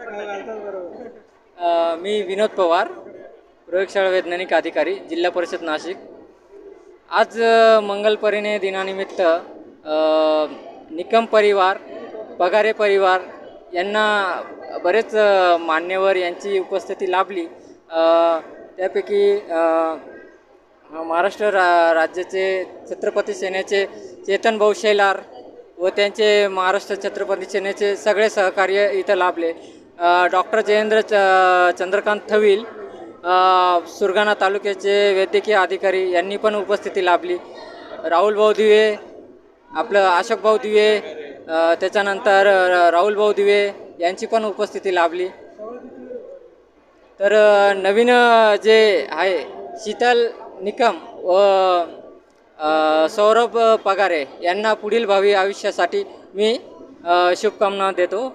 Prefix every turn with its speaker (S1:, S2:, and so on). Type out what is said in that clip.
S1: अ, मी विनोद पवार प्रयोगशाळा वैज्ञानिक अधिकारी जिल्हा परिषद नाशिक. आज अ, दिनानिमित्त अ, निकम परिवार पगारे परिवार यांना बरेच अ, मान्यवर यांची उपस्थिती लाभली. अ, त्यापैकी अ, महाराष्ट्र रा राज्याचे छत्रपती सेनेचे चेतन भाऊ शेलार व त्यांचे महाराष्ट्र छत्रपती सेनेचे सगळे सहकार्य इथं लाभले. डॉक्टर जयेंद्र च चंद्रकांत थविल सुरगाणा तालुक्याचे वैद्यकीय अधिकारी यांनी पण उपस्थिती लाभली. राहुल भाऊ दिवे आपलं अशोक भाऊ दिवे त्याच्यानंतर राहुलभाऊ राहुल भाऊ दिवे यांची पण उपस्थिती लाभली. तर नवीन जे आहे शीतल निकम व सौरभ पगारे यांना पुढील भावी आयुष्यासाठी मी शुभकामना देतो.